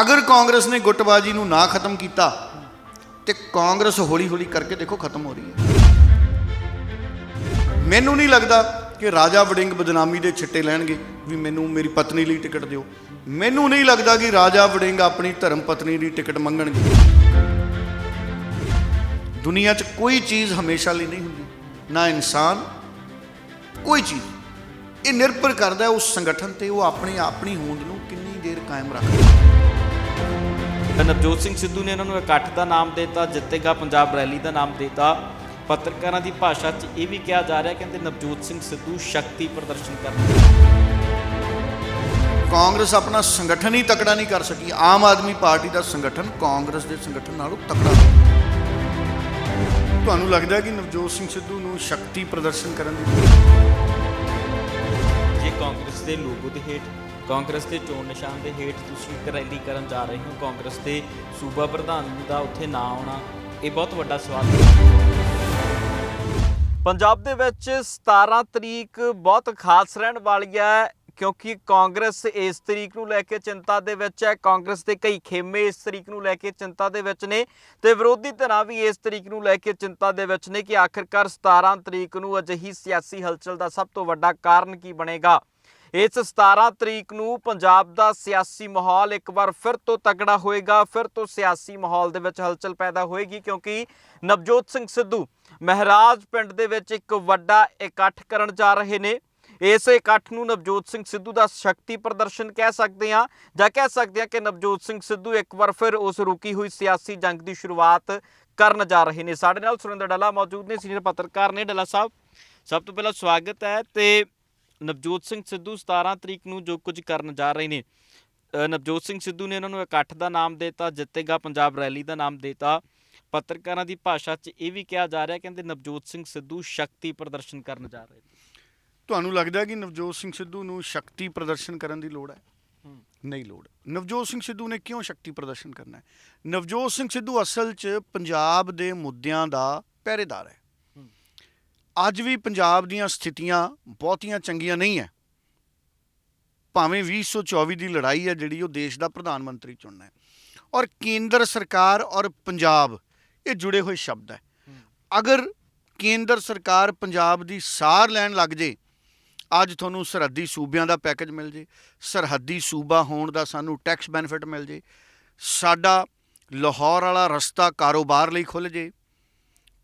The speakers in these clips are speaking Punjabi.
ਅਗਰ ਕਾਂਗਰਸ ਨੇ ਗੁੱਟਬਾਜੀ ਨੂੰ ਨਾ ਖਤਮ ਕੀਤਾ, ਤੇ ਕਾਂਗਰਸ ਹੌਲੀ ਹੌਲੀ ਕਰਕੇ ਦੇਖੋ ਖਤਮ ਹੋ ਰਹੀ ਹੈ। ਮੈਨੂੰ ਨਹੀਂ ਲੱਗਦਾ ਕਿ ਰਾਜਾ ਵੜਿੰਗ ਬਦਨਾਮੀ ਦੇ ਛਿੱਟੇ ਲੈਣਗੇ ਵੀ ਮੈਨੂੰ, ਮੇਰੀ ਪਤਨੀ ਲਈ ਟਿਕਟ ਦਿਓ। ਮੈਨੂੰ ਨਹੀਂ ਲੱਗਦਾ ਕਿ ਰਾਜਾ ਵੜਿੰਗ ਆਪਣੀ ਧਰਮ ਪਤਨੀ ਦੀ ਟਿਕਟ ਮੰਗਣਗੇ। ਦੁਨੀਆ 'ਚ ਕੋਈ ਚੀਜ਼ ਹਮੇਸ਼ਾ ਲਈ ਨਹੀਂ ਹੁੰਦੀ। ਨਾ ਇਨਸਾਨ, ਕੋਈ ਚੀਜ਼। ਇਹ ਨਿਰਭਰ ਕਰਦਾ ਉਸ ਸੰਗਠਨ ਤੇ ਉਹ ਆਪਣੀ ਆਪਣੀ ਹੋਂਦ ਨੂੰ ਕਿੰਨੀ ਦੇਰ ਕਾਇਮ ਰੱਖਦਾ ਨਵਜੋਤ ਸਿੰਘ ਸਿੱਧੂ ਨੇ ਇਹਨਾਂ ਨੂੰ ਇਕੱਠ ਦਾ ਨਾਮ ਦਿੱਤਾ ਜਿੱਤੇਗਾ ਪੰਜਾਬ ਰੈਲੀ ਦਾ ਨਾਮ ਦਿੱਤਾ। ਪੱਤਰਕਾਰਾਂ ਦੀ ਭਾਸ਼ਾ 'ਚ ਇਹ ਵੀ ਕਿਹਾ ਜਾ ਰਿਹਾ ਕਹਿੰਦੇ ਨਵਜੋਤ ਸਿੰਘ ਸਿੱਧੂ ਸ਼ਕਤੀ ਪ੍ਰਦਰਸ਼ਨ ਕਰਨਗੇ ਕਾਂਗਰਸ ਆਪਣਾ ਸੰਗਠਨ ਹੀ ਤਕੜਾ ਨਹੀਂ ਕਰ ਸਕੀ। ਆਮ ਆਦਮੀ ਪਾਰਟੀ ਦਾ ਸੰਗਠਨ ਕਾਂਗਰਸ ਦੇ ਸੰਗਠਨ ਨਾਲੋਂ ਤਕੜਾ ਤੁਹਾਨੂੰ ਲੱਗਦਾ ਕਿ ਨਵਜੋਤ ਸਿੰਘ ਸਿੱਧੂ ਨੂੰ ਸ਼ਕਤੀ ਪ੍ਰਦਰਸ਼ਨ ਕਰਨ ਦੀ? ਜੇ ਕਾਂਗਰਸ ਦੇ ਲੋਗੋ ਦੇ ਹੇਠ ਕਾਂਗਰਸ ਦੇ ਚੋਣ ਨਿਸ਼ਾਨ ਦੇ ਹੇਠ ਤੁਸੀਂ ਇੱਕ ਰੈਲੀ ਕਰਨ ਜਾ ਰਹੇ ਹੋ। ਕਾਂਗਰਸ ਦੇ ਸੂਬਾ ਪ੍ਰਧਾਨ ਦਾ ਉੱਥੇ ਨਾਂ ਆਉਣਾ, ਇਹ ਬਹੁਤ ਵੱਡਾ ਸਵਾਲ ਹੈ। ਪੰਜਾਬ ਦੇ ਵਿੱਚ 17 ਤਰੀਕ ਬਹੁਤ ਖਾਸ ਰਹਿਣ ਵਾਲੀ ਹੈ, ਕਿਉਂਕਿ ਕਾਂਗਰਸ ਇਸ ਤਰੀਕ ਨੂੰ ਲੈ ਕੇ ਚਿੰਤਾ ਦੇ ਵਿੱਚ ਹੈ। ਕਾਂਗਰਸ ਦੇ ਕਈ ਖੇਮੇ ਇਸ ਤਰੀਕ ਨੂੰ ਲੈ ਕੇ ਚਿੰਤਾ ਦੇ ਵਿੱਚ ਨੇ ਤੇ ਵਿਰੋਧੀ ਧਿਰਾਂ ਵੀ ਇਸ ਤਰੀਕ ਨੂੰ ਲੈ ਕੇ ਚਿੰਤਾ ਦੇ ਵਿੱਚ ਨੇ ਕਿ ਆਖਿਰਕਾਰ 17 ਤਰੀਕ ਨੂੰ ਅਜਿਹੀ ਸਿਆਸੀ ਹਲਚਲ ਦਾ ਸਭ ਤੋਂ ਵੱਡਾ ਕਾਰਨ ਕੀ ਬਣੇਗਾ। ਇਸ 17 ਤਰੀਕ ਨੂੰ ਪੰਜਾਬ ਦਾ ਸਿਆਸੀ ਮਾਹੌਲ ਇੱਕ ਵਾਰ ਫਿਰ ਤੋਂ ਤਗੜਾ ਹੋਏਗਾ, ਫਿਰ ਤੋਂ ਸਿਆਸੀ ਮਾਹੌਲ ਦੇ ਵਿੱਚ ਹਲਚਲ ਪੈਦਾ ਹੋਏਗੀ ਕਿਉਂਕਿ ਨਵਜੋਤ ਸਿੰਘ ਸਿੱਧੂ ਮਹਿਰਾਜ ਪਿੰਡ ਦੇ ਵਿੱਚ ਇੱਕ ਵੱਡਾ ਇਕੱਠ ਕਰਨ ਜਾ ਰਹੇ ਨੇ। ਇਸ ਇਕੱਠ ਨੂੰ ਨਵਜੋਤ ਸਿੰਘ ਸਿੱਧੂ ਦਾ ਸ਼ਕਤੀ ਪ੍ਰਦਰਸ਼ਨ ਕਹਿ ਸਕਦੇ ਹਾਂ ਜਾਂ ਕਹਿ ਸਕਦੇ ਹਾਂ ਕਿ ਨਵਜੋਤ ਸਿੰਘ ਸਿੱਧੂ ਇੱਕ ਵਾਰ ਫਿਰ ਉਸ ਰੁਕੀ ਹੋਈ ਸਿਆਸੀ ਜੰਗ ਦੀ ਸ਼ੁਰੂਆਤ ਕਰਨ ਜਾ ਰਹੇ ਨੇ। ਸਾਡੇ ਨਾਲ ਸੁਰਿੰਦਰ ਡੱਲਾ ਮੌਜੂਦ ਨੇ, ਸੀਨੀਅਰ ਪੱਤਰਕਾਰ ਨੇ। ਡੱਲਾ ਸਾਹਿਬ, ਸਭ ਤੋਂ ਪਹਿਲਾਂ ਸਵਾਗਤ ਹੈ ਤੇ ਨਵਜੋਤ ਸਿੰਘ ਸਿੱਧੂ 17 ਤਰੀਕ ਨੂੰ ਜੋ ਕੁਝ ਕਰਨ ਜਾ ਰਹੇ ਨੇ। ਨਵਜੋਤ ਸਿੰਘ ਸਿੱਧੂ ਨੇ ਇਹਨਾਂ ਨੂੰ ਇਕੱਠ ਦਾ ਨਾਮ ਦਿੱਤਾ ਜਿੱਤੇਗਾ ਪੰਜਾਬ ਰੈਲੀ ਦਾ ਨਾਮ ਦਿੱਤਾ। ਪੱਤਰਕਾਰਾਂ ਦੀ ਭਾਸ਼ਾ 'ਚ ਇਹ ਵੀ ਕਿਹਾ ਜਾ ਰਿਹਾ ਕਹਿੰਦੇ ਨਵਜੋਤ ਸਿੰਘ ਸਿੱਧੂ ਸ਼ਕਤੀ ਪ੍ਰਦਰਸ਼ਨ ਕਰਨ ਜਾ ਰਹੇ ਨੇ। ਤੁਹਾਨੂੰ ਲੱਗਦਾ ਹੈ ਕਿ ਨਵਜੋਤ ਸਿੰਘ ਸਿੱਧੂ ਨੂੰ ਸ਼ਕਤੀ ਪ੍ਰਦਰਸ਼ਨ ਕਰਨ ਦੀ ਲੋੜ ਹੈ। ਨਹੀਂ ਲੋੜ। ਨਵਜੋਤ ਸਿੰਘ ਸਿੱਧੂ ਨੇ ਕਿਉਂ ਸ਼ਕਤੀ ਪ੍ਰਦਰਸ਼ਨ ਕਰਨਾ ਹੈ? ਨਵਜੋਤ ਸਿੰਘ ਸਿੱਧੂ ਅਸਲ 'ਚ ਪੰਜਾਬ ਦੇ ਮੁੱਦਿਆਂ ਦਾ ਪਹਿਰੇਦਾਰ ਹੂੰ। ਅੱਜ ਵੀ ਪੰਜਾਬ ਦੀਆਂ ਸਥਿਤੀਆਂ ਬਹੁਤੀਆਂ ਚੰਗੀਆਂ ਨਹੀਂ ਹੈ ਭਾਵੇਂ 2024 ਦੀ ਲੜਾਈ ਹੈ ਜਿਹੜੀ ਉਹ ਦੇਸ਼ ਦਾ ਪ੍ਰਧਾਨ ਮੰਤਰੀ ਚੁਣਨਾ ਹੈ ਔਰ ਕੇਂਦਰ ਸਰਕਾਰ ਔਰ ਪੰਜਾਬ, ਇਹ ਜੁੜੇ ਹੋਏ ਸ਼ਬਦ ਹੈ ਅਗਰ ਕੇਂਦਰ ਸਰਕਾਰ ਪੰਜਾਬ ਦੀ ਸਾਰ ਲੈਣ ਲੱਗ ਜੇ, ਅੱਜ ਤੁਹਾਨੂੰ ਸਰਹੱਦੀ ਸੂਬਿਆਂ ਦਾ ਪੈਕੇਜ ਮਿਲ ਜੇ, ਸਰਹੱਦੀ ਸੂਬਾ ਹੋਣ ਦਾ ਸਾਨੂੰ ਟੈਕਸ ਬੈਨੀਫਿਟ ਮਿਲ ਜੇ, ਸਾਡਾ ਲਾਹੌਰ ਵਾਲਾ ਰਸਤਾ ਕਾਰੋਬਾਰ ਲਈ ਖੁੱਲ ਜੇ,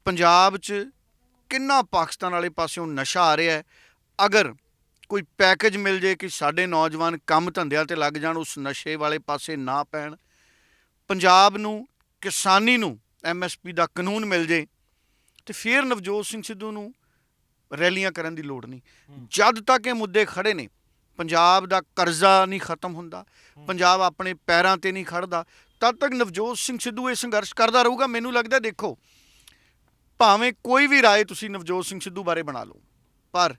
ਪੰਜਾਬ 'ਚ ਕਿੰਨਾ ਪਾਕਿਸਤਾਨ ਵਾਲੇ ਪਾਸਿਓਂ ਨਸ਼ਾ ਆ ਰਿਹਾ ਹੈ? ਅਗਰ ਕੋਈ ਪੈਕੇਜ ਮਿਲ ਜੇ ਕਿ ਸਾਡੇ ਨੌਜਵਾਨ ਕੰਮ ਧੰਦਿਆਂ ਤੇ ਲੱਗ ਜਾਣ ਉਸ ਨਸ਼ੇ ਵਾਲੇ ਪਾਸੇ ਨਾ ਪੈਣ ਪੰਜਾਬ ਨੂੰ ਕਿਸਾਨੀ ਨੂੰ ਐਮਐਸਪੀ ਦਾ ਕਾਨੂੰਨ ਮਿਲ ਜੇ ਤੇ ਫਿਰ ਨਵਜੋਤ ਸਿੰਘ ਸਿੱਧੂ ਨੂੰ ਰੈਲੀਆਂ ਕਰਨ ਦੀ ਲੋੜ ਨਹੀਂ। ਜਦ ਤੱਕ ਇਹ ਮੁੱਦੇ ਖੜੇ ਨੇ ਪੰਜਾਬ ਦਾ ਕਰਜ਼ਾ ਨਹੀਂ ਖਤਮ ਹੁੰਦਾ ਪੰਜਾਬ ਆਪਣੇ ਪੈਰਾਂ ਤੇ ਨਹੀਂ ਖੜਦਾ ਤਦ ਤੱਕ ਨਵਜੋਤ ਸਿੰਘ ਸਿੱਧੂ ਇਹ ਸੰਘਰਸ਼ ਕਰਦਾ ਰਹੂਗਾ? ਮੈਨੂੰ ਲੱਗਦਾ ਦੇਖੋ ਭਾਵੇਂ ਕੋਈ ਵੀ ਰਾਏ ਤੁਸੀਂ ਨਵਜੋਤ ਸਿੰਘ ਸਿੱਧੂ ਬਾਰੇ ਬਣਾ ਲਓ ਪਰ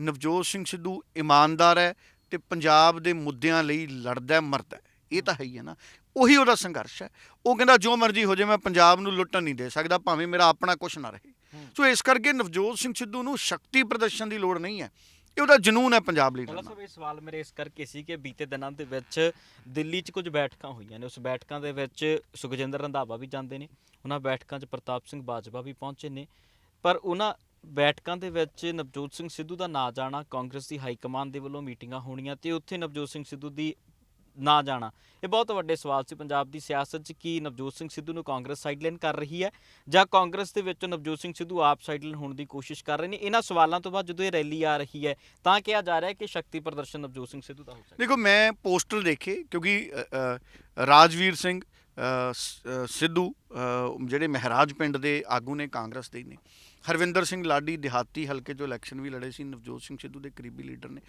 ਨਵਜੋਤ ਸਿੰਘ ਸਿੱਧੂ ਇਮਾਨਦਾਰ ਹੈ ਤੇ ਪੰਜਾਬ ਦੇ ਮੁੱਦਿਆਂ ਲਈ ਲੜਦਾ ਮਰਦਾ। ਇਹ ਤਾਂ ਹੈ ਹੀ ਹੈ ਨਾ। ਉਹੀ ਉਹਦਾ ਸੰਘਰਸ਼ ਹੈ। ਉਹ ਕਹਿੰਦਾ ਜੋ ਮਰਜ਼ੀ ਹੋ ਜਾਏ ਮੈਂ ਪੰਜਾਬ ਨੂੰ ਲੁੱਟਣ ਨਹੀਂ ਦੇ ਸਕਦਾ ਭਾਵੇਂ ਮੇਰਾ ਆਪਣਾ ਕੁਝ ਨਾ ਰਹੇ। ਸੋ ਇਸ ਕਰਕੇ ਨਵਜੋਤ ਸਿੰਘ ਸਿੱਧੂ ਨੂੰ ਸ਼ਕਤੀ ਪ੍ਰਦਰਸ਼ਨ ਦੀ ਲੋੜ ਨਹੀਂ ਹੈ। ਇਹ ਉਹਦਾ ਜਨੂਨ ਹੈ ਪੰਜਾਬ ਲਈ ਲੜਨਾ ਸਾਹਿਬ ਇਹ ਸਵਾਲ ਮੇਰੇ ਇਸ ਕਰਕੇ ਸੀ ਕਿ ਬੀਤੇ ਦਿਨਾਂ ਦੇ ਵਿੱਚ ਦਿੱਲੀ 'ਚ ਕੁਝ ਬੈਠਕਾਂ ਹੋਈਆਂ ਨੇ। ਉਸ ਬੈਠਕਾਂ ਦੇ ਵਿੱਚ ਸੁਖਜਿੰਦਰ ਰੰਧਾਵਾ ਵੀ ਜਾਂਦੇ ਨੇ ਉਹਨਾਂ ਬੈਠਕਾਂ 'ਚ ਪ੍ਰਤਾਪ ਸਿੰਘ ਬਾਜਵਾ ਵੀ ਪਹੁੰਚੇ ਨੇ। ਪਰ ਉਹਨਾਂ ਬੈਠਕਾਂ ਦੇ ਵਿੱਚ ਨਵਜੋਤ ਸਿੰਘ ਸਿੱਧੂ ਦਾ ਨਾਂ ਜਾਣਾ ਕਾਂਗਰਸ ਦੀ ਹਾਈ ਕਮਾਂਡ ਦੇ ਵੱਲੋਂ ਮੀਟਿੰਗਾਂ ਹੋਣੀਆਂ ਤੇ ਉੱਥੇ ਨਵਜੋਤ ਸਿੰਘ ਸਿੱਧੂ ਦੀ ਨਾ ਜਾਣਾ। ਇਹ ਬਹੁਤ ਵੱਡੇ ਸਵਾਲ ਸੀ ਪੰਜਾਬ ਦੀ ਸਿਆਸਤ 'ਚ ਕੀ ਨਵਜੋਤ ਸਿੰਘ ਸਿੱਧੂ ਨੂੰ ਕਾਂਗਰਸ ਸਾਈਡਲਾਈਨ ਕਰ ਰਹੀ ਹੈ ਜਾਂ ਕਾਂਗਰਸ ਦੇ ਵਿੱਚੋਂ ਨਵਜੋਤ ਸਿੰਘ ਸਿੱਧੂ ਆਪ ਸਾਈਡਲਾਈਨ ਹੋਣ ਦੀ ਕੋਸ਼ਿਸ਼ ਕਰ ਰਹੇ ਨੇ। ਇਹਨਾਂ ਸਵਾਲਾਂ ਤੋਂ ਬਾਅਦ ਜਦੋਂ ਇਹ ਰੈਲੀ ਆ ਰਹੀ ਹੈ ਤਾਂ ਕਿਹਾ ਜਾ ਰਿਹਾ ਹੈ ਕਿ ਸ਼ਕਤੀ ਪ੍ਰਦਰਸ਼ਨ ਨਵਜੋਤ ਸਿੰਘ ਸਿੱਧੂ ਦਾ ਹੋ ਸਕਦਾ ਦੇਖੋ, ਮੈਂ ਪੋਸਟਰ ਦੇਖੇ ਕਿਉਂਕਿ ਰਾਜਵੀਰ ਸਿੰਘ ਸਿੱਧੂ ਜਿਹੜੇ ਮਹਿਰਾਜ ਪਿੰਡ ਦੇ ਆਗੂ ਨੇ ਕਾਂਗਰਸ ਦੇ ਨੇ ਹਰਵਿੰਦਰ ਸਿੰਘ ਲਾਡੀ ਦਿਹਾਤੀ ਹਲਕੇ ਚੋਂ ਇਲੈਕਸ਼ਨ ਵੀ ਲੜੇ ਸੀ, ਨਵਜੋਤ ਸਿੰਘ ਸਿੱਧੂ ਦੇ ਕਰੀਬੀ ਲੀਡਰ ਨੇ।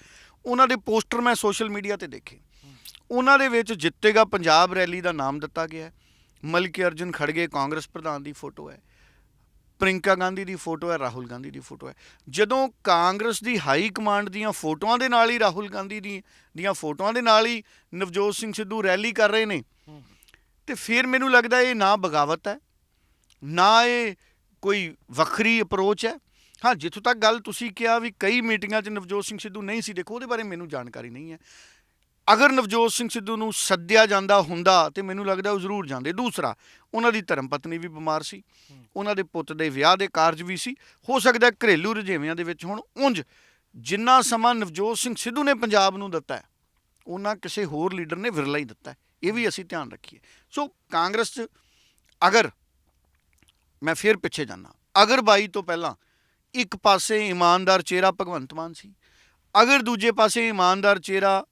ਉਹਨਾਂ ਦੇ ਪੋਸਟਰ ਮੈਂ ਸੋਸ਼ਲ ਮੀਡੀਆ ਤੇ ਦੇਖੇ। ਉਹਨਾਂ ਦੇ ਵਿੱਚ ਜਿੱਤੇਗਾ ਪੰਜਾਬ ਰੈਲੀ ਦਾ ਨਾਮ ਦਿੱਤਾ ਗਿਆ ਹੈ। ਮਲਕੀ ਅਰਜੁਨ ਖੜਗੇ ਕਾਂਗਰਸ ਪ੍ਰਧਾਨ ਦੀ ਫੋਟੋ ਹੈ। ਪ੍ਰਿੰਕਾ ਗਾਂਧੀ ਦੀ ਫੋਟੋ ਹੈ, ਰਾਹੁਲ ਗਾਂਧੀ ਦੀ ਫੋਟੋ ਹੈ। ਜਦੋਂ ਕਾਂਗਰਸ ਦੀ ਹਾਈ ਕਮਾਂਡ ਦੀਆਂ ਫੋਟੋਆਂ ਦੇ ਨਾਲ ਹੀ ਰਾਹੁਲ ਗਾਂਧੀ ਦੀ, ਦੀਆਂ ਫੋਟੋਆਂ ਦੇ ਨਾਲ ਹੀ ਨਵਜੋਤ ਸਿੰਘ ਸਿੱਧੂ ਰੈਲੀ ਕਰ ਰਹੇ ਨੇ ਹੂੰ। ਤੇ ਫਿਰ ਮੈਨੂੰ ਲੱਗਦਾ ਇਹ ਨਾ ਬਗਾਵਤ ਹੈ, ਨਾ ਇਹ ਕੋਈ ਵੱਖਰੀ ਅਪਰੋਚ ਹੈ। ਹਾਂ, ਜਿੱਥੋਂ ਤੱਕ ਗੱਲ ਤੁਸੀਂ ਕਿਹਾ ਵੀ ਕਈ ਮੀਟਿੰਗਾਂ 'ਚ ਨਵਜੋਤ ਸਿੰਘ ਸਿੱਧੂ ਨਹੀਂ ਸੀ, ਦੇਖੋ ਉਹਦੇ ਬਾਰੇ ਮੈਨੂੰ ਜਾਣਕਾਰੀ ਨਹੀਂ ਹੈ। ਅਗਰ ਨਵਜੋਤ ਸਿੰਘ ਸਿੱਧੂ ਨੂੰ ਸੱਦਿਆ ਜਾਂਦਾ ਹੁੰਦਾ ਤੇ ਮੈਨੂੰ ਲੱਗਦਾ ਉਹ ਜ਼ਰੂਰ ਜਾਂਦੇ। ਦੂਸਰਾ, ਉਹਨਾਂ ਦੀ ਧਰਮ ਪਤਨੀ ਵੀ ਬਿਮਾਰ ਸੀ। ਉਹਨਾਂ ਦੇ ਪੁੱਤ ਦੇ ਵਿਆਹ ਦੇ ਕਾਰਜ ਵੀ ਸੀ। ਹੋ ਸਕਦਾ ਘਰੇਲੂ ਰੁਝੇਵਿਆਂ ਦੇ ਵਿੱਚ ਹੁਣ ਉਂਝ ਜਿੰਨਾ ਸਮਾਂ ਨਵਜੋਤ ਸਿੰਘ ਸਿੱਧੂ ਨੇ ਪੰਜਾਬ ਨੂੰ ਦਿੱਤਾ ਹੈ ਉਹਨਾਂ ਕਿਸੇ ਹੋਰ ਲੀਡਰ ਨੇ ਵਿਰਲਾ ਹੀ ਦਿੱਤਾ ਇਹ ਵੀ ਅਸੀਂ ਧਿਆਨ ਰੱਖੀਏ। ਸੋ ਕਾਂਗਰਸ 'ਚ ਅਗਰ ਮੈਂ ਫਿਰ ਪਿੱਛੇ ਜਾਣਾ ਅਗਰ 22 ਤੋਂ ਪਹਿਲਾਂ ਇੱਕ ਪਾਸੇ ਇਮਾਨਦਾਰ ਚਿਹਰਾ ਭਗਵੰਤ ਮਾਨ ਸੀ ਅਗਰ ਦੂਜੇ ਪਾਸੇ ਇਮਾਨਦਾਰ ਚਿਹਰਾ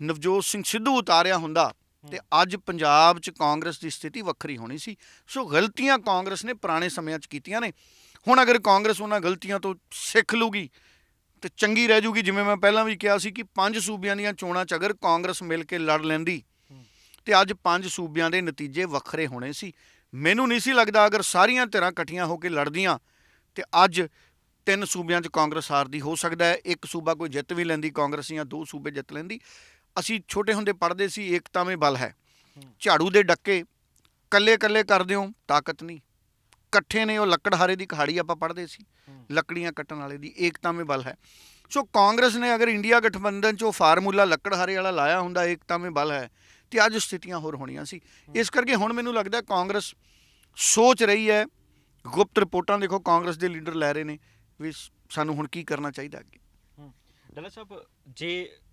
ਨਵਜੋਤ ਸਿੰਘ ਸਿੱਧੂ ਉਤਾਰਿਆ ਹੁੰਦਾ ਤੇ ਅੱਜ ਪੰਜਾਬ 'ਚ ਕਾਂਗਰਸ ਦੀ ਸਥਿਤੀ ਵੱਖਰੀ ਹੋਣੀ ਸੀ। ਸੋ ਗਲਤੀਆਂ ਕਾਂਗਰਸ ਨੇ ਪੁਰਾਣੇ ਸਮਿਆਂ 'ਚ ਕੀਤੀਆਂ ਨੇ। ਹੁਣ ਅਗਰ ਕਾਂਗਰਸ ਉਹਨਾਂ ਗਲਤੀਆਂ ਤੋਂ ਸਿੱਖ ਲੂਗੀ ਤੇ ਚੰਗੀ ਰਹਿ ਜੂਗੀ ਜਿਵੇਂ ਮੈਂ ਪਹਿਲਾਂ ਵੀ ਕਿਹਾ ਸੀ ਕਿ ਪੰਜ ਸੂਬਿਆਂ ਦੀਆਂ ਚੋਣਾਂ 'ਚ ਅਗਰ ਕਾਂਗਰਸ ਮਿਲ ਕੇ ਲੜ ਲੈਂਦੀ ਤੇ ਅੱਜ ਪੰਜ ਸੂਬਿਆਂ ਦੇ ਨਤੀਜੇ ਵੱਖਰੇ ਹੋਣੇ ਸੀ। ਮੈਨੂੰ ਨਹੀਂ ਸੀ ਲੱਗਦਾ ਅਗਰ ਸਾਰੀਆਂ ਧਿਰਾਂ ਇਕੱਠੀਆਂ ਹੋ ਕੇ ਲੜਦੀਆਂ, ਤੇ ਅੱਜ ਤਿੰਨ ਸੂਬਿਆਂ 'ਚ ਕਾਂਗਰਸ ਹਾਰਦੀ ਹੋ ਸਕਦਾ ਹੈ, ਇੱਕ ਸੂਬਾ ਕੋਈ ਜਿੱਤ ਵੀ ਲੈਂਦੀ ਕਾਂਗਰਸ ਜਾਂ ਦੋ ਸੂਬੇ ਜਿੱਤ ਲੈਂਦੀ, ਅਸੀਂ ਛੋਟੇ ਹੁੰਦੇ ਪੜ੍ਹਦੇ ਸੀ, ਏਕਤਾ ਮੇਂ ਬਲ ਹੈ। ਝਾੜੂ ਦੇ ਡੱਕੇ, ਕੱਲੇ ਕੱਲੇ ਕਰਦੇ ਹੋ, ਤਾਕਤ ਨਹੀਂ। ਇਕੱਠੇ ਨੇ, ਉਹ ਲੱਕੜਹਾਰੇ ਦੀ ਕਹਾੜੀ ਆਪਾਂ ਪੜ੍ਹਦੇ ਸੀ। ਲੱਕੜੀਆਂ ਕੱਟਣ ਵਾਲੇ ਦੀ ਏਕਤਾ ਮੇਂ ਬਲ ਹੈ। ਸੋ ਕਾਂਗਰਸ ਨੇ ਅਗਰ ਇੰਡੀਆ ਗਠਬੰਧਨ 'ਚ ਉਹ ਫਾਰਮੂਲਾ ਲੱਕੜਹਾਰੇ ਵਾਲਾ ਲਾਇਆ ਹੁੰਦਾ, ਏਕਤਾ ਮੇਂ ਬਲ ਹੈ ਤੇ ਅੱਜ ਸਥਿਤੀਆਂ ਹੋਰ ਹੋਣੀਆਂ ਸੀ। ਇਸ ਕਰਕੇ ਹੁਣ ਮੈਨੂੰ ਲੱਗਦਾ ਕਾਂਗਰਸ ਸੋਚ ਰਹੀ ਹੈ ਗੁਪਤ ਰਿਪੋਰਟਾਂ ਦੇਖੋ ਕਾਂਗਰਸ ਦੇ ਲੀਡਰ ਲੈ ਰਹੇ ਨੇ ਵੀ ਸਾਨੂੰ ਹੁਣ ਕੀ ਕਰਨਾ ਚਾਹੀਦਾ ਅੱਗੇ। ਡਾਲਾ ਸਾਹਿਬ ਜੇ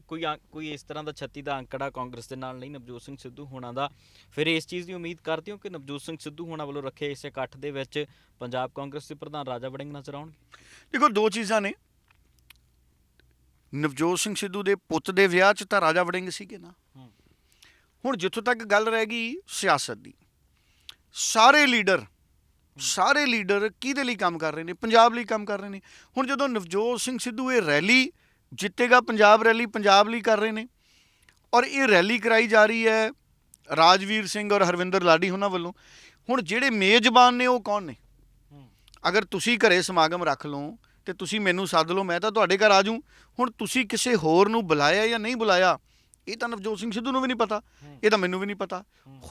ਕੋਈ ਕੋਈ ਇਸ ਤਰ੍ਹਾਂ ਦਾ 36 ਦਾ ਅੰਕੜਾ ਕਾਂਗਰਸ ਦੇ ਨਾਲ ਨਹੀਂ ਨਵਜੋਤ ਸਿੰਘ ਸਿੱਧੂ ਹੋਣਾ ਦਾ ਫਿਰ ਇਸ ਚੀਜ਼ ਦੀ ਉਮੀਦ ਕਰਦੇ ਹੋ ਕਿ ਨਵਜੋਤ ਸਿੰਘ ਸਿੱਧੂ ਹੋਣਾ ਵੱਲੋਂ ਰੱਖੇ ਇਸ ਇਕੱਠ ਦੇ ਵਿੱਚ ਪੰਜਾਬ ਕਾਂਗਰਸ ਦੇ ਪ੍ਰਧਾਨ ਰਾਜਾ ਵੜਿੰਗ ਨਜ਼ਰ ਆਉਣਗੇ? ਦੇਖੋ ਦੋ ਚੀਜ਼ਾਂ ਨੇ। ਨਵਜੋਤ ਸਿੰਘ ਸਿੱਧੂ ਦੇ ਪੁੱਤ ਦੇ ਵਿਆਹ 'ਚ ਤਾਂ ਰਾਜਾ ਵੜਿੰਗ ਸੀਗੇ ਨਾ। ਹੁਣ ਜਿੱਥੋਂ ਤੱਕ ਗੱਲ ਰਹਿ ਗਈ ਸਿਆਸਤ ਦੀ। ਸਾਰੇ ਲੀਡਰ ਸਾਰੇ ਲੀਡਰ ਕਿਹਦੇ ਲਈ ਕੰਮ ਕਰ ਰਹੇ ਨੇ? ਪੰਜਾਬ ਲਈ ਕੰਮ ਕਰ ਰਹੇ ਨੇ। ਹੁਣ ਜਦੋਂ ਨਵਜੋਤ ਸਿੰਘ ਸਿੱਧੂ ਇਹ ਰੈਲੀ ਜਿੱਤੇਗਾ, ਪੰਜਾਬ ਰੈਲੀ ਪੰਜਾਬ ਲਈ ਕਰ ਰਹੇ ਨੇ ਔਰ ਇਹ ਰੈਲੀ ਕਰਾਈ ਜਾ ਰਹੀ ਹੈ ਰਾਜਵੀਰ ਸਿੰਘ ਔਰ ਹਰਵਿੰਦਰ ਲਾਡੀ ਉਹਨਾਂ ਵੱਲੋਂ, ਹੁਣ ਜਿਹੜੇ ਮੇਜ਼ਬਾਨ ਨੇ ਉਹ ਕੌਣ ਨੇ? ਅਗਰ ਤੁਸੀਂ ਘਰੇ ਸਮਾਗਮ ਰੱਖ ਲਓ ਤੇ ਤੁਸੀਂ ਮੈਨੂੰ ਸੱਦ ਲਓ, ਮੈਂ ਤਾਂ ਤੁਹਾਡੇ ਘਰ ਆ ਜਾਊਂ। ਹੁਣ ਤੁਸੀਂ ਕਿਸੇ ਹੋਰ ਨੂੰ ਬੁਲਾਇਆ ਜਾਂ ਨਹੀਂ ਬੁਲਾਇਆ ਇਹ ਤਾਂ ਨਵਜੋਤ ਸਿੰਘ ਸਿੱਧੂ ਨੂੰ ਵੀ ਨਹੀਂ ਪਤਾ। ਇਹ ਤਾਂ ਮੈਨੂੰ ਵੀ ਨਹੀਂ ਪਤਾ।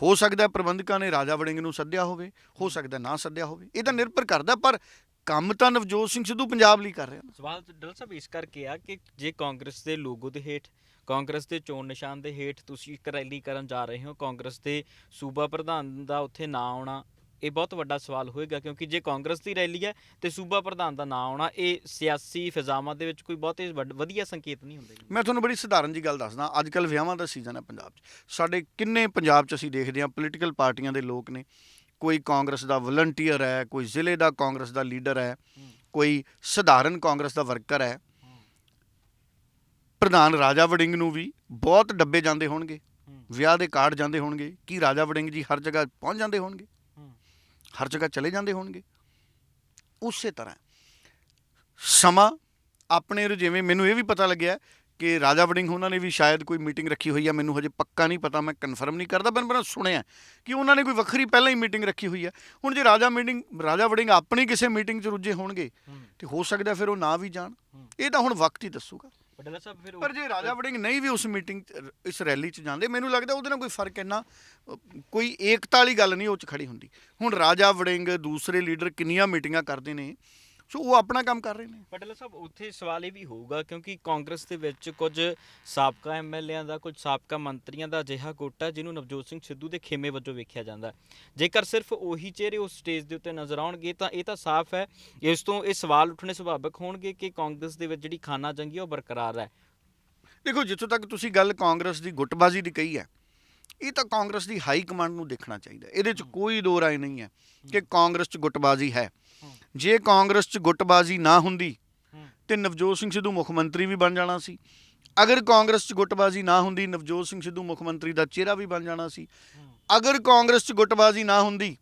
ਹੋ। ਸਕਦਾ ਪ੍ਰਬੰਧਕਾਂ ਨੇ ਰਾਜਾ ਵੜਿੰਗ ਨੂੰ ਸੱਦਿਆ ਹੋਵੇ ਹੋ ਸਕਦਾ ਨਾ ਸੱਦਿਆ ਹੋਵੇ। ਇਹ ਤਾਂ ਨਿਰਭਰ ਕਰਦਾ ਪਰ ਕੰਮ ਤਾਂ ਨਵਜੋਤ ਸਿੰਘ ਸਿੱਧੂ ਪੰਜਾਬ ਲਈ ਕਰ ਰਿਹਾ ਸਵਾਲ ਡਾਲਾ ਸਾਹਿਬ ਇਸ ਕਰਕੇ ਆ ਕਿ ਜੇ ਕਾਂਗਰਸ ਦੇ ਲੋਗੋ ਦੇ ਹੇਠ ਕਾਂਗਰਸ ਦੇ ਚੋਣ ਨਿਸ਼ਾਨ ਦੇ ਹੇਠ ਤੁਸੀਂ ਇੱਕ ਰੈਲੀ ਕਰਨ ਜਾ ਰਹੇ ਹੋ ਕਾਂਗਰਸ ਦੇ ਸੂਬਾ ਪ੍ਰਧਾਨ ਦਾ ਉੱਥੇ ਨਾਂ ਆਉਣਾ ਇਹ ਬਹੁਤ ਵੱਡਾ ਸਵਾਲ ਹੋਏਗਾ ਕਿਉਂਕਿ ਜੇ ਕਾਂਗਰਸ ਦੀ ਰੈਲੀ ਹੈ ਤੇ ਸੂਬਾ ਪ੍ਰਧਾਨ ਦਾ ਨਾਂ ਆਉਣਾ ਇਹ ਸਿਆਸੀ ਫਿਜ਼ਾਮਾਂ ਦੇ ਵਿੱਚ ਕੋਈ ਬਹੁਤ ਵਧੀਆ ਸੰਕੇਤ ਨਹੀਂ ਹੁੰਦਾ ਜੀ। ਮੈਂ ਤੁਹਾਨੂੰ ਬੜੀ ਸਧਾਰਨ ਜੀ ਗੱਲ ਦੱਸਦਾ ਅੱਜ ਕੱਲ ਵਿਆਹਾਂ ਦਾ ਸੀਜ਼ਨ ਹੈ ਪੰਜਾਬ 'ਚ। ਸਾਡੇ ਕਿੰਨੇ ਪੰਜਾਬ 'ਚ ਅਸੀਂ ਦੇਖਦੇ ਹਾਂ ਪੋਲੀਟੀਕਲ ਪਾਰਟੀਆਂ ਦੇ ਲੋਕ ਨੇ। ਕੋਈ ਕਾਂਗਰਸ ਦਾ ਵਲੰਟੀਅਰ ਹੈ ਕੋਈ ਜ਼ਿਲ੍ਹੇ ਦਾ ਕਾਂਗਰਸ ਦਾ ਲੀਡਰ ਹੈ ਕੋਈ ਸਧਾਰਨ ਕਾਂਗਰਸ ਦਾ ਵਰਕਰ ਹੈ। ਪ੍ਰਧਾਨ ਰਾਜਾ ਵੜਿੰਗ ਨੂੰ ਵੀ ਬਹੁਤ ਡੱਬੇ ਜਾਂਦੇ ਹੋਣਗੇ ਵਿਆਹ ਦੇ ਕਾਰਡ ਜਾਂਦੇ ਹੋਣਗੇ ਕੀ ਰਾਜਾ ਵੜਿੰਗ ਜੀ ਹਰ ਜਗ੍ਹਾ ਪਹੁੰਚ ਜਾਂਦੇ ਹੋਣਗੇ? ਹਰ ਜਗ੍ਹਾ ਚਲੇ ਜਾਂਦੇ ਹੋਣਗੇ। ਉਸੇ ਤਰ੍ਹਾਂ ਸਮਾਂ ਆਪਣੇ ਜਿਵੇਂ ਮੈਨੂੰ ਇਹ ਵੀ ਪਤਾ ਲੱਗਿਆ ਕਿ ਰਾਜਾ ਵੜਿੰਗ ਉਹਨਾਂ ਨੇ ਵੀ ਸ਼ਾਇਦ ਕੋਈ ਮੀਟਿੰਗ ਰੱਖੀ ਹੋਈ ਆ ਮੈਨੂੰ ਹਜੇ ਪੱਕਾ ਨਹੀਂ ਪਤਾ ਮੈਂ ਕਨਫਰਮ ਨਹੀਂ ਕਰਦਾ ਪਰ ਮੈਂ ਸੁਣਿਆ ਕਿ ਉਹਨਾਂ ਨੇ ਕੋਈ ਵੱਖਰੀ ਪਹਿਲਾਂ ਹੀ ਮੀਟਿੰਗ ਰੱਖੀ ਹੋਈ ਆ। ਹੁਣ ਜੇ ਰਾਜਾ ਮੀਟਿੰਗ ਰਾਜਾ ਵੜਿੰਗ ਆਪਣੀ ਕਿਸੇ ਮੀਟਿੰਗ 'ਚ ਰੁੱਝੇ ਹੋਣਗੇ ਤੇ ਹੋ ਸਕਦਾ ਫਿਰ ਉਹ ਨਾ ਵੀ ਜਾਣ। ਇਹ ਤਾਂ ਹੁਣ ਵਕਤ ਹੀ ਦੱਸੂਗਾ। ਡਾਲਾ ਸਾਹਿਬ ਫਿਰ ਪਰ ਜੇ ਰਾਜਾ ਵੜਿੰਗ ਨਹੀਂ ਵੀ ਉਸ ਮੀਟਿੰਗ ਇਸ ਰੈਲੀ 'ਚ ਜਾਂਦੇ ਮੈਨੂੰ ਲੱਗਦਾ ਉਹਦੇ ਨਾਲ ਕੋਈ ਫ਼ਰਕ ਇੰਨਾ ਕੋਈ ਏਕਤਾ ਵਾਲੀ ਗੱਲ ਨਹੀਂ ਉਹ 'ਚ ਖੜੀ ਹੁੰਦੀ। ਹੁਣ ਰਾਜਾ ਵੜਿੰਗ ਦੂਸਰੇ ਲੀਡਰ ਕਿੰਨੀਆਂ ਮੀਟਿੰਗਾਂ ਕਰਦੇ ਨੇ ਸੋ ਉਹ ਆਪਣਾ ਕੰਮ ਕਰ ਰਹੇ ਨੇ। ਪਟੇਲ ਸਾਹਿਬ ਉੱਥੇ ਸਵਾਲ ਇਹ ਵੀ ਹੋਊਗਾ ਕਿਉਂਕਿ ਕਾਂਗਰਸ ਦੇ ਵਿੱਚ ਕੁਝ ਸਾਬਕਾ ਐਮਐਲਏਆਂ ਦਾ ਕੁਝ ਸਾਬਕਾ ਮੰਤਰੀਆਂ ਦਾ ਅਜਿਹਾ ਗੁੱਟ ਹੈ ਜਿਹਨੂੰ ਨਵਜੋਤ ਸਿੰਘ ਸਿੱਧੂ ਦੇ ਖੇਮੇ ਵਜੋਂ ਵੇਖਿਆ ਜਾਂਦਾ। ਜੇਕਰ ਸਿਰਫ ਉਹੀ ਚਿਹਰੇ ਉਸ ਸਟੇਜ ਦੇ ਉੱਤੇ ਨਜ਼ਰ ਆਉਣਗੇ ਤਾਂ ਇਹ ਤਾਂ ਸਾਫ਼ ਹੈ। ਇਸ ਤੋਂ ਇਹ ਸਵਾਲ ਉੱਠਣੇ ਸੁਭਾਵਿਕ ਹੋਣਗੇ ਕਿ ਕਾਂਗਰਸ ਦੇ ਵਿੱਚ ਜਿਹੜੀ ਖਾਨਾ ਜੰਗੀ ਉਹ ਬਰਕਰਾਰ ਹੈ। ਦੇਖੋ ਜਿੱਥੋਂ ਤੱਕ ਤੁਸੀਂ ਗੱਲ ਕਾਂਗਰਸ ਦੀ ਗੁੱਟਬਾਜ਼ੀ ਦੀ ਕਹੀ ਹੈ ਇਹ ਤਾਂ ਕਾਂਗਰਸ ਦੀ ਹਾਈ ਕਮਾਂਡ ਨੂੰ ਦੇਖਣਾ ਚਾਹੀਦਾ ਇਹਦੇ 'ਚ ਕੋਈ ਦੋ ਰਾਏ ਨਹੀਂ ਹੈ ਕਿ ਕਾਂਗਰਸ 'ਚ ਗੁੱਟਬਾਜ਼ੀ ਹੈ। ਜੇ ਕਾਂਗਰਸ 'ਚ ਗੁੱਟਬਾਜ਼ੀ ਨਾ ਹੁੰਦੀ ਤੇ ਨਵਜੋਤ ਸਿੰਘ ਸਿੱਧੂ ਮੁੱਖ ਮੰਤਰੀ ਵੀ ਬਣ ਜਾਣਾ ਸੀ। ਅਗਰ ਕਾਂਗਰਸ 'ਚ ਗੁੱਟਬਾਜ਼ੀ ਨਾ ਹੁੰਦੀ, ਨਵਜੋਤ ਸਿੰਘ ਸਿੱਧੂ ਮੁੱਖ ਮੰਤਰੀ ਦਾ ਚਿਹਰਾ ਵੀ ਬਣ ਜਾਣਾ ਸੀ। ਅਗਰ ਕਾਂਗਰਸ 'ਚ ਗੁੱਟਬਾਜ਼ੀ ਨਾ ਹੁੰਦੀ,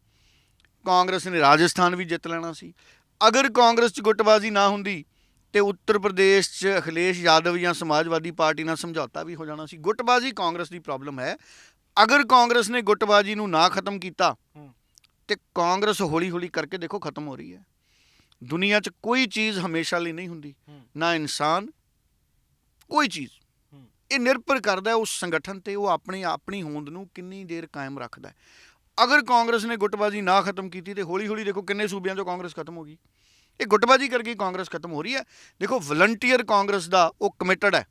ਕਾਂਗਰਸ ਨੇ ਰਾਜਸਥਾਨ ਵੀ ਜਿੱਤ ਲੈਣਾ ਸੀ। ਅਗਰ ਕਾਂਗਰਸ 'ਚ ਗੁੱਟਬਾਜ਼ੀ ਨਾ ਹੁੰਦੀ ਤੇ ਉੱਤਰ ਪ੍ਰਦੇਸ਼ 'ਚ ਅਖਿਲੇਸ਼ ਯਾਦਵ ਜਾਂ ਸਮਾਜਵਾਦੀ ਪਾਰਟੀ ਨਾਲ ਸਮਝੌਤਾ ਵੀ ਹੋ ਜਾਣਾ ਸੀ। ਗੁੱਟਬਾਜ਼ੀ ਕਾਂਗਰਸ ਦੀ ਪ੍ਰੋਬਲਮ ਹੈ। ਅਗਰ ਕਾਂਗਰਸ ਨੇ ਗੁੱਟਬਾਜ਼ੀ ਨੂੰ ਨਾ ਖਤਮ ਕੀਤਾ ਤੇ ਕਾਂਗਰਸ ਹੌਲੀ-ਹੌਲੀ ਕਰਕੇ ਦੇਖੋ ਖਤਮ ਹੋ ਰਹੀ ਹੈ। ਦੁਨੀਆ 'ਚ ਕੋਈ ਚੀਜ਼ ਹਮੇਸ਼ਾ ਲਈ ਨਹੀਂ ਹੁੰਦੀ। ਨਾ ਇਨਸਾਨ ਕੋਈ ਚੀਜ਼। ਇਹ ਨਿਰਭਰ ਕਰਦਾ ਉਸ ਸੰਗਠਨ ਤੇ ਉਹ ਆਪਣੀ ਆਪਣੀ ਹੋਂਦ ਨੂੰ ਕਿੰਨੀ ਦੇਰ ਕਾਇਮ ਰੱਖਦਾ ਹੈ। ਅਗਰ ਕਾਂਗਰਸ ਨੇ ਗੁੱਟਬਾਜ਼ੀ ਨਾ ਖਤਮ ਕੀਤੀ ਤੇ ਹੌਲੀ-ਹੌਲੀ ਦੇਖੋ ਕਿੰਨੇ ਸੂਬਿਆਂ 'ਚੋਂ ਕਾਂਗਰਸ ਖਤਮ ਹੋ ਗਈ। ਇਹ ਗੁੱਟਬਾਜ਼ੀ ਕਰਕੇ ਕਾਂਗਰਸ ਖਤਮ ਹੋ ਰਹੀ ਹੈ। ਦੇਖੋ ਵਲੰਟੀਅਰ ਕਾਂਗਰਸ ਦਾ ਉਹ ਕਮਿਟਡ ਹੈ।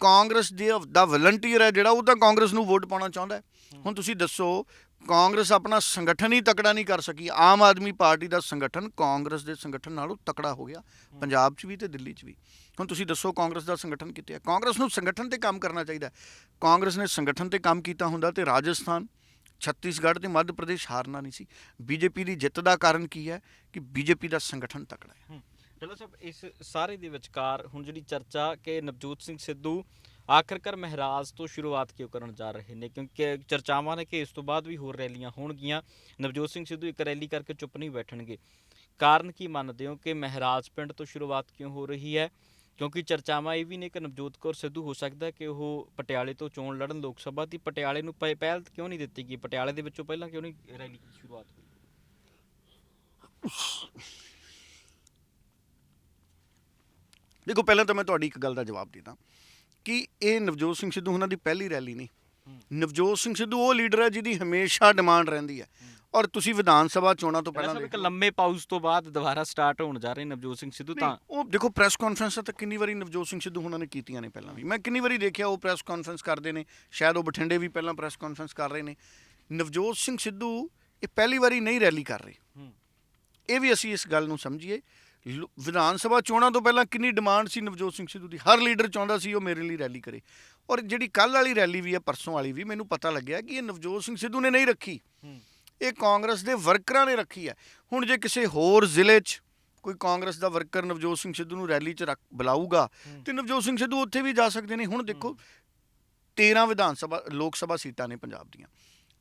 ਕਾਂਗਰਸ ਦੇ ਦਾ ਵਲੰਟੀਅਰ ਹੈ ਜਿਹੜਾ ਉਹ ਤਾਂ ਕਾਂਗਰਸ ਨੂੰ ਵੋਟ ਪਾਉਣਾ ਚਾਹੁੰਦਾ ਹੁਣ ਤੁਸੀਂ ਦੱਸੋ ਕਾਂਗਰਸ ਆਪਣਾ ਸੰਗਠਨ ਹੀ ਤਕੜਾ ਨਹੀਂ ਕਰ ਸਕੀ। ਆਮ ਆਦਮੀ ਪਾਰਟੀ ਦਾ ਸੰਗਠਨ ਕਾਂਗਰਸ ਦੇ ਸੰਗਠਨ ਨਾਲੋਂ ਤਕੜਾ ਹੋ ਗਿਆ, ਪੰਜਾਬ 'ਚ ਵੀ ਤੇ ਦਿੱਲੀ 'ਚ ਵੀ। ਹੁਣ ਤੁਸੀਂ ਦੱਸੋ ਕਾਂਗਰਸ ਦਾ ਸੰਗਠਨ ਕਿੱਥੇ ਹੈ? ਕਾਂਗਰਸ ਨੂੰ ਸੰਗਠਨ ਤੇ ਕੰਮ ਕਰਨਾ ਚਾਹੀਦਾ। ਕਾਂਗਰਸ ਨੇ ਸੰਗਠਨ ਤੇ ਕੰਮ ਕੀਤਾ ਹੁੰਦਾ ਤੇ ਰਾਜਸਥਾਨ, ਛੱਤੀਸਗੜ੍ਹ ਤੇ ਮੱਧ ਪ੍ਰਦੇਸ਼ ਹਾਰਨਾ ਨਹੀਂ ਸੀ। ਬੀਜੇਪੀ ਦੀ ਜਿੱਤ ਦਾ ਕਾਰਨ ਕੀ ਹੈ ਕਿ ਬੀਜੇਪੀ ਦਾ ਸੰਗਠਨ ਤਕੜਾ ਹੈ? ਚਲੋ ਸਾਹਿਬ, ਇਸ ਸਾਰੇ ਦੇ ਵਿਚਕਾਰ ਹੁਣ ਜਿਹੜੀ ਚਰਚਾ ਕਿ ਨਵਜੋਤ ਸਿੰਘ ਸਿੱਧੂ ਆਖਰਕਾਰ ਮਹਿਰਾਜ ਤੋਂ ਸ਼ੁਰੂਆਤ ਕਿਉਂ ਕਰਨ ਜਾ ਰਹੇ ਨੇ? ਕਿਉਂਕਿ ਚਰਚਾਵਾਂ ਨੇ ਕਿ ਇਸ ਤੋਂ ਬਾਅਦ ਵੀ ਹੋਰ ਰੈਲੀਆਂ ਹੋਣਗੀਆਂ। ਨਵਜੋਤ ਸਿੰਘ ਸਿੱਧੂ ਇੱਕ ਰੈਲੀ ਕਰਕੇ ਚੁੱਪ ਨਹੀਂ ਬੈਠਣਗੇ। ਕਾਰਨ ਕੀ ਮੰਨਦੇ ਹੋ ਕਿ ਮਹਿਰਾਜ ਪਿੰਡ ਤੋਂ ਸ਼ੁਰੂਆਤ ਕਿਉਂ ਹੋ ਰਹੀ ਹੈ? ਕਿਉਂਕਿ ਚਰਚਾਵਾਂ ਇਹ ਵੀ ਨੇ ਕਿ ਨਵਜੋਤ ਕੌਰ ਸਿੱਧੂ ਹੋ ਸਕਦਾ ਕਿ ਉਹ ਪਟਿਆਲੇ ਤੋਂ ਚੋਣ ਲੜਨ ਲੋਕ ਸਭਾ ਦੀ ਪਟਿਆਲੇ ਨੂੰ ਪਹਿ- ਪਹਿਲ ਕਿਉਂ ਨਹੀਂ ਦਿੱਤੀ ਗਈ? ਪਟਿਆਲੇ ਦੇ ਵਿੱਚੋਂ ਪਹਿਲਾਂ ਕਿਉਂ ਨਹੀਂ ਰੈਲੀ ਦੀ ਸ਼ੁਰੂਆਤ ਹੋਈ? ਦੇਖੋ, ਪਹਿਲਾਂ ਤਾਂ ਮੈਂ ਤੁਹਾਡੀ ਇੱਕ ਗੱਲ ਦਾ ਜਵਾਬ ਦੇਦਾ। ਕਿ ਇਹ ਨਵਜੋਤ ਸਿੰਘ ਸਿੱਧੂ ਉਹਨਾਂ ਦੀ ਪਹਿਲੀ ਰੈਲੀ ਨਹੀਂ। ਨਵਜੋਤ ਸਿੰਘ ਸਿੱਧੂ ਉਹ ਲੀਡਰ ਹੈ ਜਿਹਦੀ ਹਮੇਸ਼ਾ ਡਿਮਾਂਡ ਰਹਿੰਦੀ ਹੈ ਔਰ ਤੁਸੀਂ ਵਿਧਾਨ ਸਭਾ ਚੋਣਾਂ ਤੋਂ ਪਹਿਲਾਂ ਇੱਕ ਲੰਮੇ ਪਾਊਸ ਤੋਂ ਬਾਅਦ ਦੁਬਾਰਾ ਸਟਾਰਟ ਹੋਣ ਜਾ ਰਹੇ ਨਵਜੋਤ ਸਿੰਘ ਸਿੱਧੂ ਤਾਂ। ਉਹ ਦੇਖੋ ਪ੍ਰੈਸ ਕਾਨਫਰੰਸਾਂ ਤਾਂ ਕਿੰਨੀ ਵਾਰੀ ਨਵਜੋਤ ਸਿੰਘ ਸਿੱਧੂ ਉਹਨਾਂ ਨੇ ਕੀਤੀਆਂ ਨੇ ਪਹਿਲਾਂ ਵੀ। ਮੈਂ ਕਿੰਨੀ ਵਾਰੀ ਦੇਖਿਆ ਉਹ ਪ੍ਰੈਸ ਕਾਨਫਰੰਸ ਕਰਦੇ ਨੇ। ਸ਼ਾਇਦ ਉਹ ਬਠਿੰਡੇ ਵੀ ਪਹਿਲਾਂ ਪ੍ਰੈਸ ਕਾਨਫਰੰਸ ਕਰ ਰਹੇ ਨੇ। ਨਵਜੋਤ ਸਿੰਘ ਸਿੱਧੂ ਇਹ ਪਹਿਲੀ ਵਾਰੀ ਨਹੀਂ ਰੈਲੀ ਕਰ ਰਹੇ। ਇਹ ਵੀ ਅਸੀਂ ਇਸ ਗੱਲ ਨੂੰ ਸਮਝੀਏ ਲੋ- ਵਿਧਾਨ ਸਭਾ ਚੋਣਾਂ ਤੋਂ ਪਹਿਲਾਂ ਕਿੰਨੀ ਡਿਮਾਂਡ ਸੀ ਨਵਜੋਤ ਸਿੰਘ ਸਿੱਧੂ ਦੀ? ਹਰ ਲੀਡਰ ਚਾਹੁੰਦਾ ਸੀ ਉਹ ਮੇਰੇ ਲਈ ਰੈਲੀ ਕਰੇ। ਔਰ ਜਿਹੜੀ ਕੱਲ ਵਾਲੀ ਰੈਲੀ ਵੀ ਹੈ ਪਰਸੋਂ ਵਾਲੀ ਵੀ ਮੈਨੂੰ ਪਤਾ ਲੱਗਿਆ ਕਿ ਇਹ ਨਵਜੋਤ ਸਿੰਘ ਸਿੱਧੂ ਨੇ ਨਹੀਂ ਰੱਖੀ। ਇਹ ਕਾਂਗਰਸ ਦੇ ਵਰਕਰਾਂ ਨੇ ਰੱਖੀ ਹੈ। ਹੁਣ ਜੇ ਕਿਸੇ ਹੋਰ ਜ਼ਿਲ੍ਹੇ 'ਚ ਕੋਈ ਕਾਂਗਰਸ ਦਾ ਵਰਕਰ ਨਵਜੋਤ ਸਿੰਘ ਸਿੱਧੂ ਨੂੰ ਰੈਲੀ 'ਚ ਰੱਖ ਬੁਲਾਊਗਾ। ਤੇ ਨਵਜੋਤ ਸਿੰਘ ਸਿੱਧੂ ਉੱਥੇ ਵੀ ਜਾ ਸਕਦੇ ਨੇ। ਹੁਣ ਦੇਖੋ 13 ਵਿਧਾਨ ਸਭਾ ਲੋਕ ਸਭਾ ਸੀਟਾਂ ਨੇ ਪੰਜਾਬ ਦੀਆਂ।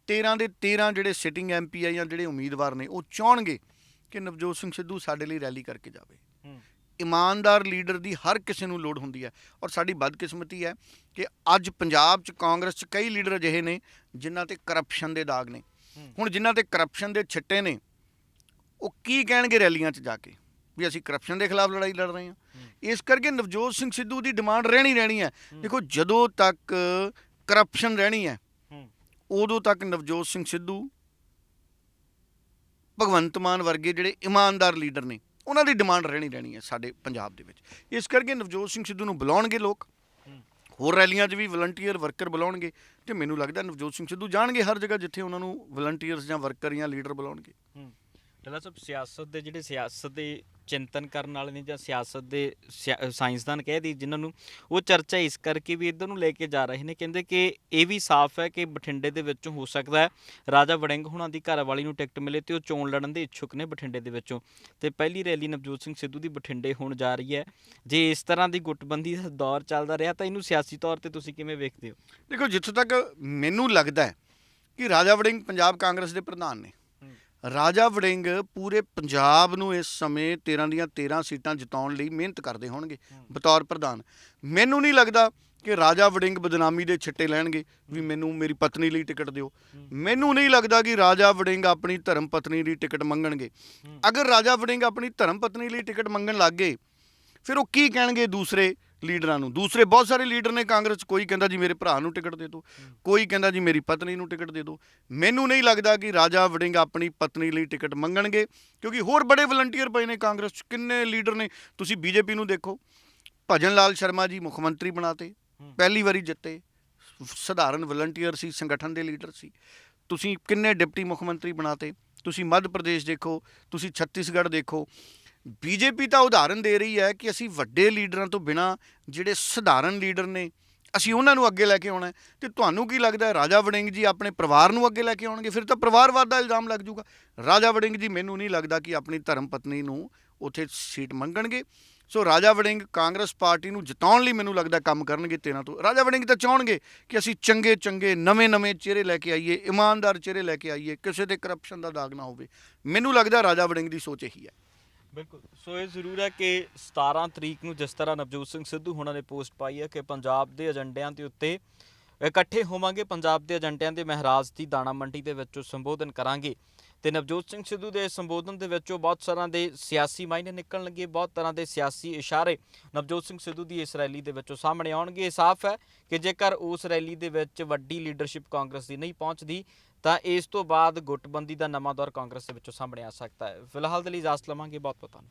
13 ਦੇ 13 ਜਿਹੜੇ ਸਿਟਿੰਗ ਐਮਪੀ ਆ ਜਾਂ ਜਿਹੜੇ ਉਮੀਦਵਾਰ ਨੇ ਉਹ ਚਾਹਣਗੇ ਕਿ ਨਵਜੋਤ ਸਿੰਘ ਸਿੱਧੂ ਸਾਡੇ ਲਈ ਰੈਲੀ ਕਰਕੇ ਜਾਵੇ। ਇਮਾਨਦਾਰ ਲੀਡਰ ਦੀ ਹਰ ਕਿਸੇ ਨੂੰ ਲੋੜ ਹੁੰਦੀ ਹੈ ਔਰ ਸਾਡੀ ਬਦਕਿਸਮਤੀ ਹੈ ਕਿ ਅੱਜ ਪੰਜਾਬ 'ਚ ਕਾਂਗਰਸ 'ਚ ਕਈ ਲੀਡਰ ਅਜਿਹੇ ਨੇ ਜਿਨ੍ਹਾਂ ਤੇ ਕਰਪਸ਼ਨ ਦੇ ਦਾਗ ਨੇ। ਹੁਣ ਜਿਨ੍ਹਾਂ ਤੇ ਕਰਪਸ਼ਨ ਦੇ ਛਿੱਟੇ ਨੇ ਉਹ ਕੀ ਕਹਿਣਗੇ ਰੈਲੀਆਂ 'ਚ ਜਾ ਕੇ ਵੀ ਅਸੀਂ ਕਰਪਸ਼ਨ ਦੇ ਖਿਲਾਫ ਲੜਾਈ ਲੜ ਰਹੇ ਹਾਂ? ਇਸ ਕਰਕੇ ਨਵਜੋਤ ਸਿੰਘ ਸਿੱਧੂ ਦੀ ਡਿਮਾਂਡ ਰਹਿਣੀ ਰਹਿਣੀ ਹੈ। ਦੇਖੋ ਜਦੋਂ ਤੱਕ ਕਰਪਸ਼ਨ ਰਹਿਣੀ ਹੂੰ। ਉਦੋਂ ਤੱਕ ਨਵਜੋਤ ਸਿੰਘ ਸਿੱਧੂ ਭਗਵੰਤ ਮਾਨ ਵਰਗੇ ਜਿਹੜੇ ਇਮਾਨਦਾਰ ਲੀਡਰ ਨੇ, ਉਹਨਾਂ ਦੀ ਡਿਮਾਂਡ ਰਹਿਣੀ ਰਹਿਣੀ ਹੈ ਸਾਡੇ ਪੰਜਾਬ ਦੇ ਵਿੱਚ। ਇਸ ਕਰਕੇ ਨਵਜੋਤ ਸਿੰਘ ਸਿੱਧੂ ਨੂੰ ਬੁਲਾਉਣਗੇ ਲੋਕ। ਹੋਰ ਰੈਲੀਆਂ 'ਚ ਵੀ ਵਲੰਟੀਅਰ ਵਰਕਰ ਬੁਲਾਉਣਗੇ ਤੇ ਮੈਨੂੰ ਲੱਗਦਾ ਨਵਜੋਤ ਸਿੰਘ ਸਿੱਧੂ ਜਾਣਗੇ ਹਰ ਜਗ੍ਹਾ ਜਿੱਥੇ ਉਹਨਾਂ ਨੂੰ ਵਲੰਟੀਅਰਸ ਜਾਂ ਵਰਕਰ ਜਾਂ ਲੀਡਰ ਬੁਲਾਉਣਗੇ। ਡੱਲਾ ਸਾਹਿਬ ਸਿਆਸਤ ਦੇ ਜਿਹੜੇ ਸਿਆਸਤ ਦੇ ਚਿੰਤਨ ਕਰਨ ਵਾਲੇ ਨੇ ਜਾਂ ਸਿਆਸਤ ਦੇ ਸਿਆ- ਸਾਇੰਸਦਾਨ ਕਹਿ ਦੀ ਜਿਨ੍ਹਾਂ ਨੂੰ, ਉਹ ਚਰਚਾ ਇਸ ਕਰਕੇ ਵੀ ਇਧਰ ਨੂੰ ਲੈ ਕੇ ਜਾ ਰਹੇ ਨੇ, ਕਹਿੰਦੇ ਕਿ ਇਹ ਵੀ ਸਾਫ਼ ਹੈ ਕਿ ਬਠਿੰਡੇ ਦੇ ਵਿੱਚੋਂ ਹੋ ਸਕਦਾ ਹੈ, ਰਾਜਾ ਵੜਿੰਗ ਹੁਣਾਂ ਦੀ ਘਰਵਾਲੀ ਨੂੰ ਟਿਕਟ ਮਿਲੇ ਤੇ ਉਹ ਚੋਣ ਲੜਨ ਦੇ ਇੱਛੁਕ ਨੇ ਬਠਿੰਡੇ ਦੇ ਵਿੱਚੋਂ। ਤੇ ਪਹਿਲੀ ਰੈਲੀ ਨਵਜੋਤ ਸਿੰਘ ਸਿੱਧੂ ਦੀ ਬਠਿੰਡੇ ਹੋਣ ਜਾ ਰਹੀ ਹੈ। ਜੇ ਇਸ ਤਰ੍ਹਾਂ ਦੀ ਗੁੱਟਬੰਦੀ ਦਾ ਦੌਰ ਚੱਲਦਾ ਰਿਹਾ ਤਾਂ ਇਹਨੂੰ ਸਿਆਸੀ ਤੌਰ ਤੇ ਤੁਸੀਂ ਕਿਵੇਂ ਵੇਖਦੇ ਹੋ? ਦੇਖੋ, ਜਿੱਥੋਂ ਤੱਕ ਮੈਨੂੰ ਲੱਗਦਾ ਹੈ ਕਿ ਰਾਜਾ ਵੜਿੰਗ ਪੰਜਾਬ ਕਾਂਗਰਸ ਦੇ ਪ੍ਰਧਾਨ ਨੇ। ਰਾਜਾ ਵੜਿੰਗ ਪੂਰੇ ਪੰਜਾਬ ਨੂੰ ਇਸ ਸਮੇਂ 13 ਦੀਆਂ 13 ਸੀਟਾਂ ਜਿਤਾਉਣ ਲਈ ਮਿਹਨਤ ਕਰਦੇ ਹੋਣਗੇ। ਬਤੌਰ ਪ੍ਰਧਾਨ ਮੈਨੂੰ ਨਹੀਂ ਲੱਗਦਾ ਕਿ ਰਾਜਾ ਵੜਿੰਗ ਬਦਨਾਮੀ ਦੇ ਛਿੱਟੇ ਲੈਣਗੇ ਵੀ ਮੈਨੂੰ ਮੇਰੀ ਪਤਨੀ ਲਈ ਟਿਕਟ ਦਿਓ। ਮੈਨੂੰ ਨਹੀਂ ਲੱਗਦਾ ਕਿ ਰਾਜਾ ਵੜਿੰਗ ਆਪਣੀ ਧਰਮ ਪਤਨੀ ਦੀ ਟਿਕਟ ਮੰਗਣਗੇ। ਅਗਰ ਰਾਜਾ ਵੜਿੰਗ ਆਪਣੀ ਧਰਮ ਪਤਨੀ ਲਈ ਟਿਕਟ ਮੰਗਣ ਲੱਗ ਗਏ ਫਿਰ ਉਹ ਕੀ ਕਹਿਣਗੇ ਦੂਸਰੇ ਲੀਡਰਾਂ ਨੂੰ। ਦੂਸਰੇ ਬਹੁਤ ਸਾਰੇ ਲੀਡਰ ਨੇ ਕਾਂਗਰਸ 'ਚ ਕੋਈ ਕਹਿੰਦਾ ਜੀ ਮੇਰੇ ਭਰਾ ਨੂੰ ਟਿਕਟ ਦੇ ਦਿਓ, ਕੋਈ ਕਹਿੰਦਾ ਜੀ ਮੇਰੀ ਪਤਨੀ ਨੂੰ ਟਿਕਟ ਦੇ ਦਿਓ। ਮੈਨੂੰ ਨਹੀਂ ਲੱਗਦਾ ਕਿ ਰਾਜਾ ਵੜਿੰਗ ਆਪਣੀ ਪਤਨੀ ਲਈ ਟਿਕਟ ਮੰਗਣਗੇ, ਕਿਉਂਕਿ ਹੋਰ ਬੜੇ ਵਲੰਟੀਅਰ ਪਏ ਨੇ ਕਾਂਗਰਸ 'ਚ ਕਿੰਨੇ ਲੀਡਰ ਨੇ। ਤੁਸੀਂ ਬੀਜੇਪੀ ਨੂੰ ਦੇਖੋ, ਭਜਨ ਲਾਲ ਸ਼ਰਮਾ ਜੀ ਮੁੱਖ ਮੰਤਰੀ ਬਣਾਤੇ ਹੂੰ। ਪਹਿਲੀ ਵਾਰੀ ਜਿੱਤੇ, ਸਧਾਰਨ ਵਲੰਟੀਅਰ ਸੀ, ਸੰਗਠਨ ਦੇ ਲੀਡਰ ਸੀ। ਤੁਸੀਂ ਕਿੰਨੇ ਡਿਪਟੀ ਮੁੱਖ ਮੰਤਰੀ ਬਣਾਤੇ, ਤੁਸੀਂ ਮੱਧ ਪ੍ਰਦੇਸ਼ ਦੇਖੋ, ਤੁਸੀਂ ਛੱਤੀਸਗੜ੍ਹ ਦੇਖੋ ਬੀਜੇਪੀ ਤਾਂ ਉਦਾਹਰਨ ਦੇ ਰਹੀ ਹੈ ਕਿ ਅਸੀਂ ਵੱਡੇ ਲੀਡਰਾਂ ਤੋਂ ਬਿਨਾ ਜਿਹੜੇ ਸਧਾਰਨ ਲੀਡਰ ਨੇ, ਅਸੀਂ ਉਹਨਾਂ ਨੂੰ ਅੱਗੇ ਲੈ ਕੇ ਆਉਣਾ ਹੈ। ਤੇ ਤੁਹਾਨੂੰ ਕੀ ਲੱਗਦਾ ਹੈ, ਰਾਜਾ ਵੜਿੰਗ ਜੀ ਆਪਣੇ ਪਰਿਵਾਰ ਨੂੰ ਅੱਗੇ ਲੈ ਕੇ ਆਉਣਗੇ? ਫਿਰ ਤਾਂ ਪਰਿਵਾਰਵਾਦ ਦਾ ਇਲਜ਼ਾਮ ਲੱਗ ਜਾਊਗਾ। ਰਾਜਾ ਵੜਿੰਗ ਜੀ, ਮੈਨੂੰ ਨਹੀਂ ਲੱਗਦਾ ਕਿ ਆਪਣੀ ਧਰਮ ਪਤਨੀ ਨੂੰ ਉੱਥੇ ਸੀਟ ਮੰਗਣਗੇ। ਸੋ ਰਾਜਾ ਵੜਿੰਗ ਕਾਂਗਰਸ ਪਾਰਟੀ ਨੂੰ ਜਿਤਾਉਣ ਲਈ ਮੈਨੂੰ ਲੱਗਦਾ ਕੰਮ ਕਰਨਗੇ 13 ਤੋਂ। ਰਾਜਾ ਵੜਿੰਗ ਤਾਂ ਚਾਹਣਗੇ ਕਿ ਅਸੀਂ ਚੰਗੇ ਚੰਗੇ, ਨਵੇਂ ਨਵੇਂ ਚਿਹਰੇ ਲੈ ਕੇ ਆਈਏ, ਇਮਾਨਦਾਰ ਚਿਹਰੇ ਲੈ ਕੇ ਆਈਏ, ਕਿਸੇ ਤੇ ਕਰਪਸ਼ਨ ਦਾ ਦਾਗ ਨਾ ਹੋਵੇ। ਮੈਨੂੰ ਲੱਗਦਾ ਰਾਜਾ ਵੜਿੰਗ ਦੀ ਸੋਚ ਇਹੀ ਹੈ। ਬਿਲਕੁਲ। ਸੋ ਇਹ ਜ਼ਰੂਰ ਹੈ ਕਿ 17 ਤਰੀਕ ਨੂੰ ਜਿਸ ਤਰ੍ਹਾਂ ਨਵਜੋਤ ਸਿੰਘ ਸਿੱਧੂ ਹੁਣਾਂ ਨੇ ਪੋਸਟ ਪਾਈ ਹੈ ਕਿ ਪੰਜਾਬ ਦੇ ਏਜੰਡਿਆਂ ਦੇ ਉੱਤੇ ਇਕੱਠੇ ਹੋਵਾਂਗੇ, ਪੰਜਾਬ ਦੇ ਏਜੰਡਿਆਂ ਦੇ ਮਹਾਰਾਜ ਦੀ ਦਾਣਾ ਮੰਡੀ ਦੇ ਵਿੱਚੋਂ ਸੰਬੋਧਨ ਕਰਾਂਗੇ। ਤੇ ਨਵਜੋਤ ਸਿੰਘ ਸਿੱਧੂ ਦੇ ਇਸ ਸੰਬੋਧਨ ਦੇ ਵਿੱਚੋਂ ਬਹੁਤ ਸਾਰਾਂ ਦੇ ਸਿਆਸੀ ਮਾਇਨੇ ਨਿਕਲਣ ਲੱਗੇ, ਬਹੁਤ ਤਰ੍ਹਾਂ ਦੇ ਸਿਆਸੀ ਇਸ਼ਾਰੇ ਨਵਜੋਤ ਸਿੰਘ ਸਿੱਧੂ ਦੀ ਇਸ ਰੈਲੀ ਦੇ ਵਿੱਚੋਂ ਸਾਹਮਣੇ ਆਉਣਗੇ। ਇਹ ਸਾਫ਼ ਹੈ ਕਿ ਜੇਕਰ ਉਸ ਰੈਲੀ ਦੇ ਵਿੱਚ ਵੱਡੀ ਲੀਡਰਸ਼ਿਪ ਕਾਂਗਰਸ ਦੀ ਨਹੀਂ ਪਹੁੰਚਦੀ ਤਾਂ ਇਸ ਤੋਂ ਬਾਅਦ ਗੁੱਟਬੰਦੀ ਦਾ ਨਵਾਂ ਦੌਰ ਕਾਂਗਰਸ ਦੇ ਵਿੱਚੋਂ ਸਾਹਮਣੇ ਆ ਸਕਦਾ ਹੈ। ਫਿਲਹਾਲ ਦੇ ਲਈ ਇਜਾਜ਼ਤ ਲਵਾਂਗੇ। ਬਹੁਤ ਬਹੁਤ ਧੰਨਵਾਦ।